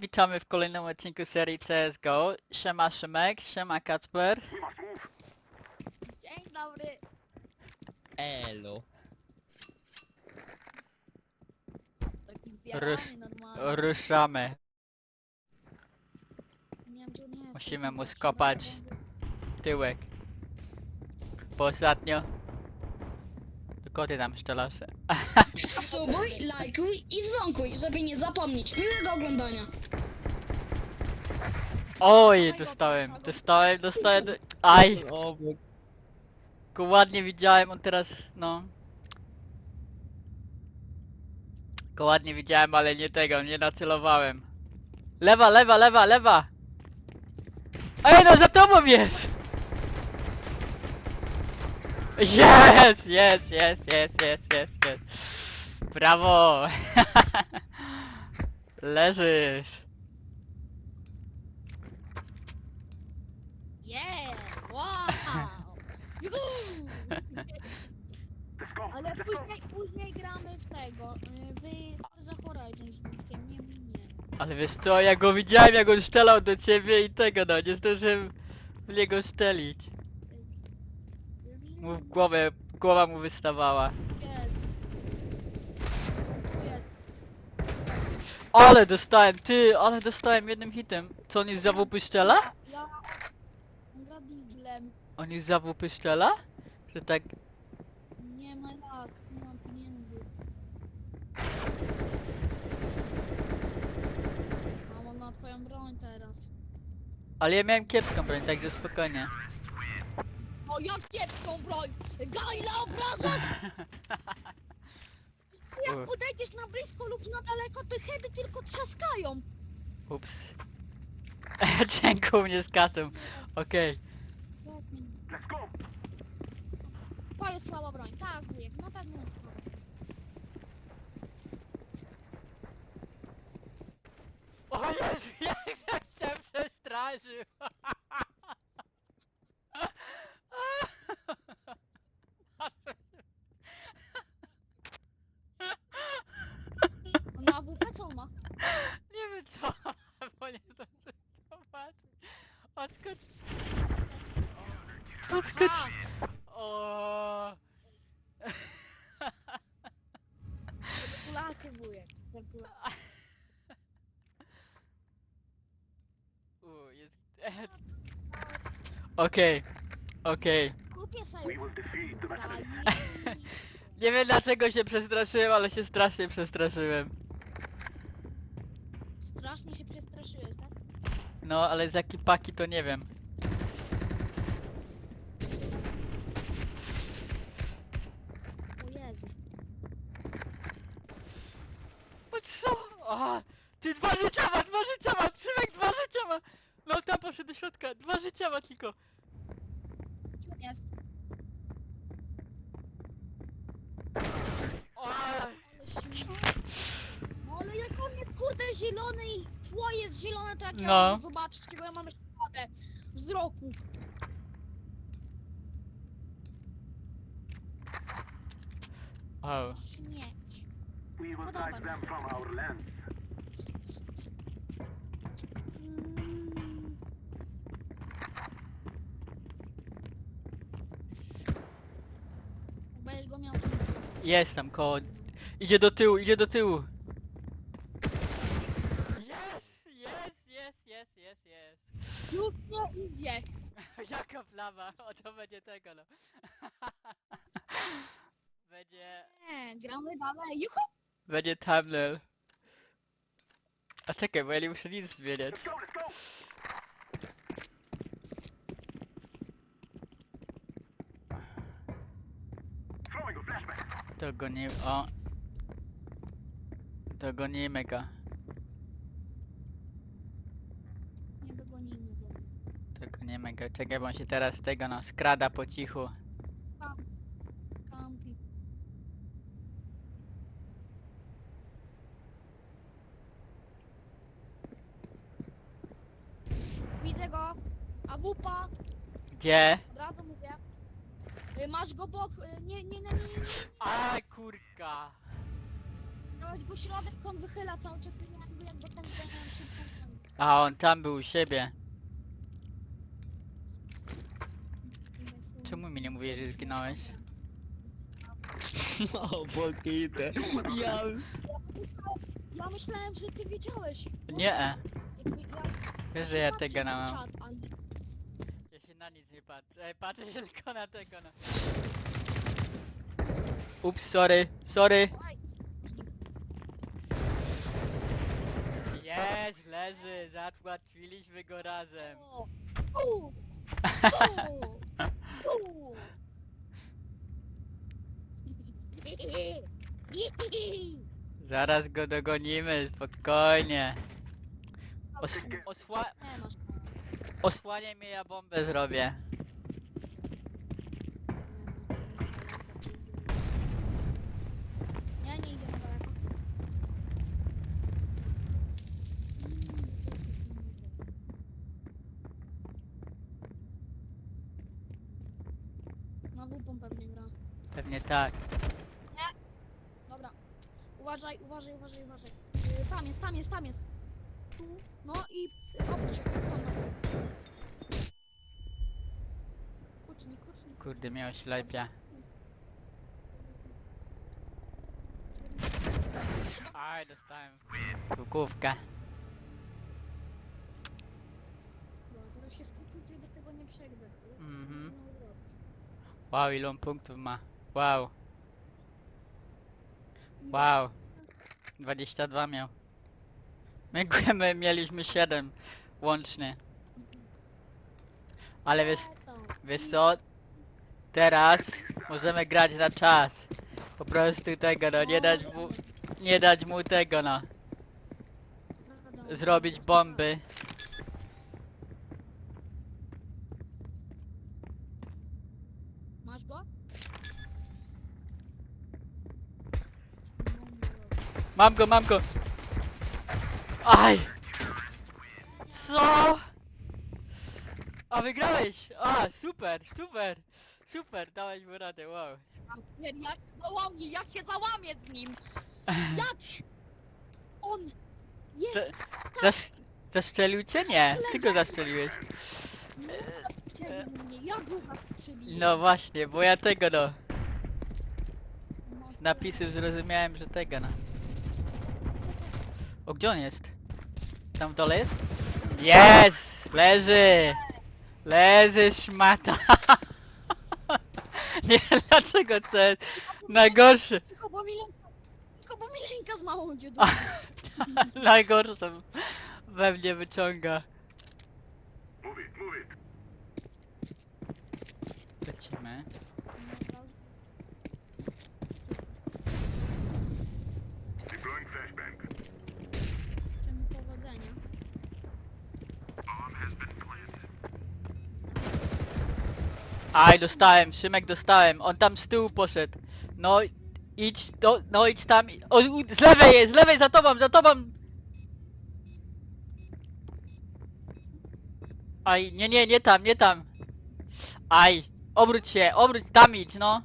Witamy w kolejnym odcinku serii CSGO. Siema Szymek, siema Kacper. Dzień dobry. Elo. Taki normalny. Ruszamy. Nie wiem, gdzie on jest. Musimy mu Chyba skopać tyłek. Bo ostatnio... Tylko ty tam strzelasz. Subuj, lajkuj i dzwonkuj, żeby nie zapomnieć. Miłego oglądania. Oj, dostałem, dostałem, dostałem. Aj, Obok. go ładnie widziałem, on teraz, no. Go ładnie widziałem, ale nie tego, nie nacelowałem. Lewa, lewa, lewa, lewa! Ej, no za tobą jest! Jest, jest, jest, jest, jest, jest, jest. Brawo! Leżysz. Yeah! Wow! Juhu! Ale później, później gramy w tego. y, W Forza Horizon z Witkiem, nie mnie. Ale wiesz co, ja go widziałem jak on strzelał do ciebie i tego no, nie zdążyłem w niego strzelić. Mu w głowę, głowa mu wystawała. Jest. Tu jest. Ale dostałem, ty, ale dostałem jednym hitem. Co on już za WP strzela? Ja... On gra diglem. On już za WP strzela? Że tak, Nie ma jak, nie mam pieniędzy. Mam na twoją broń teraz. ale ja miałem kiepską broń, także spokojnie. O, jak kiepską broń! Gajla obrażasz! Jak podejdziesz na blisko lub na daleko, to heady tylko trzaskają. Ups. Dziękuję mnie z kasą. Okej. Let's go! To jest słaba broń, tak wujek, na pewno jest słaba. O Jezu, jak się przestraszył! On ma WP, co on ma? Nie wiem co, bo nie zdążę zobaczyć. Odskocz. Odskocz. O. Gratulacje wujek. Gratulacje. U, jest... Okej, okej. Kupię sobie Daj. Nie wiem dlaczego się przestraszyłem, ale się strasznie przestraszyłem. Strasznie się przestraszyłeś, tak? No, ale z jakiej paki to nie wiem. O Jezu. O co? A, ty dwa życia ma, dwa życia ma, Szymek dwa życia ma! No tam poszedł do środka, dwa życia ma tylko. Gdzie on jest? Ale. No ale jak on jest kurde zielony i twoje jest zielone, to jak ja No. mam to zobaczyć, bo ja mam szkodę wzroku. o. Śmieć. We will Podoba mi them from our lens. Mm. Będziesz go miał. Jest tam koło. Idzie do tyłu, idzie do tyłu. Jest, jest, jest, jest, jest, jest. Już nie idzie. Jaka plama? O to będzie tego no. będzie... Nie, gramy dalej. Juhu! Będzie thumbnail. A czekaj, bo ja nie muszę nic zmieniać. Let's go, let's go! To go nie... o. To go nie dogonimy go. To go nie mega. Czekaj, bo on się teraz tego no skrada po cichu. Kampi. Widzę go. A wupa. Gdzie? Od razu mówię. Y, Masz go bok. y, Nie, nie, nie, nie. nie. A kurka! Miałeś go środek, on wychyla cały czas. Nie, bo jak go tam zganiałem szybko. A on tam był u siebie. Czemu mi nie mówisz, że zginąłeś? No, boki idę. Ja... Ja myślałem, że ty wiedziałeś. Nie, Jak mi, ja, wiesz, że ja na mam. czat, ale- Ja na patrzę. Ej, patrzę się tylko na tego, no. Ups, sorry, sorry. Jest, leży, zatłatwiliśmy go razem. O, u, u, u. Zaraz go dogonimy, spokojnie. Os osła osłaniaj mnie, ja bombę zrobię. Ja nie idę na daleko. Na głupą pewnie tak. Dobra. Uważaj, uważaj, uważaj, uważaj. Yy, tam jest, tam jest, tam jest. Tu. No i obróć się. Tam. Kucnij, kucnij. Kurde, miałeś lejpia. Aj, dostałem łukówkę. Dobra, Teraz się skupić, żeby tego nie przegrać. Mhm. No, dobra. Wow, ile on punktów ma. Wow, wow. 22 miał. My, my mieliśmy 7 łącznie. Ale wiesz, wiesz co? Teraz możemy grać na czas. Po prostu tego, no nie dać mu, nie dać mu tego, no. Zrobić bomby. Masz go? Mam go, mam go. Aj! Co? A wygrałeś! A, super, super, super, dałeś mu radę, wow. Ja się załamię, ja się załamię z nim! Jak? On jest Te- Zasz, zastrzelił cię? Nie, ty go zastrzeliłeś. zastrzelił mnie, ja go zastrzeliłem. No właśnie, bo ja tego. No, Z napisów zrozumiałem, że tego no. O, gdzie on jest? Tam w dole jest? Jest! Leży! Leży szmata! Nie wiem dlaczego to jest najgorsze. Tylko bo mi ręka, tylko bo mi ręka z małą. A. Najgorsze we mnie wyciąga. Lecimy. Aj, dostałem, Szymek dostałem. On tam z tyłu poszedł. No, idź, do, no idź tam. O, z lewej jest, z lewej za tobą, za tobą. Aj, nie, nie, nie tam, nie tam. Aj, obróć się, obróć, tam idź, no.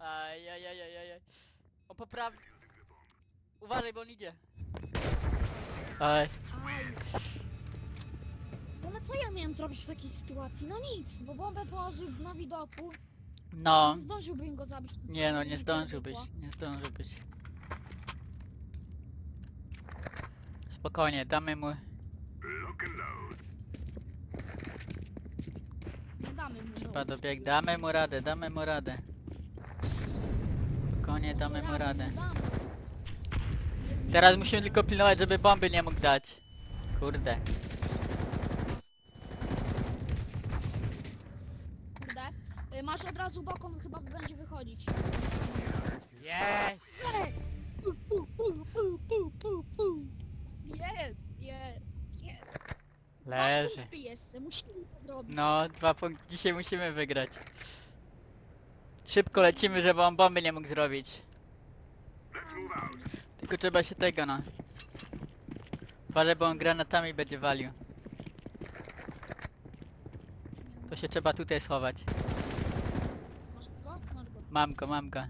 Aj, aj, aj, aj, aj. O, popraw... Uważaj, bo on idzie. Aj. No co ja miałem zrobić w takiej sytuacji? No nic, bo bombę położył na widoku. no. Nie zdążyłbym go zabić. Nie no, nie zdążyłbyś, nie zdążyłbyś. Spokojnie, damy mu... Lock and load. Nie damy mu. Chyba dobieg, damy mu radę, damy mu radę. Spokojnie, damy mu radę. Damy. Teraz musimy tylko pilnować, żeby bomby nie mógł dać. Kurde. Y, Masz od razu bokon, chyba będzie wychodzić. Jest! Jest, jest, jest. Dwa Leży. punkty jeszcze, musimy to zrobić. No, dwa punkty. Dzisiaj musimy wygrać. Szybko lecimy, żeby on bomby nie mógł zrobić. Tylko trzeba się tego, no. Uważaj, bo on granatami będzie walił. To się trzeba tutaj schować. Mam go, mam go.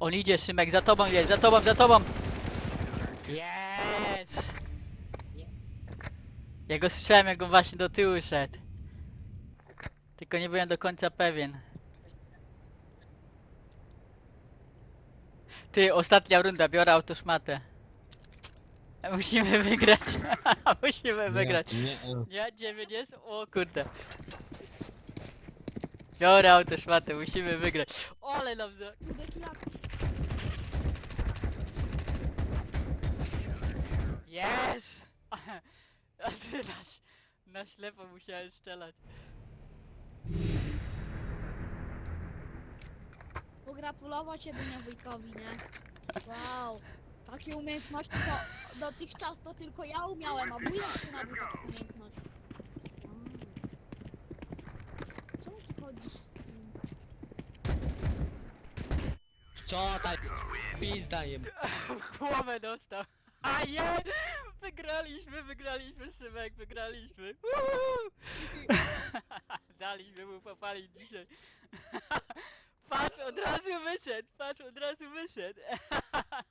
On idzie, Szymek, za tobą jest, za tobą, za tobą! Jest! Ja go słyszałem, jak on właśnie do tyłu szedł. Tylko nie byłem do końca pewien. Ty, ostatnia runda, biorę autoszmatę. Musimy wygrać. Musimy wygrać. Nie, nie. Nie, dziewięć jest? O kurde. Biorę autoszmatę, musimy wygrać. Ole kilak. Yes! A ty na, na ślepo musiałem strzelać. Pogratulować jedynie wujkowi, nie? Wow. Takie umiejętności to dotychczas to tylko ja umiałem, a wujek się nabył taką umiejętność. Wow. Czemu ty chodzisz? Co tak pizda jem. Głowę dostał. A je! Wygraliśmy, wygraliśmy, Szymek, wygraliśmy. Uhu! Daliśmy mu popalić dzisiaj. Patrz, od razu wyszedł, patrz, od razu wyszedł.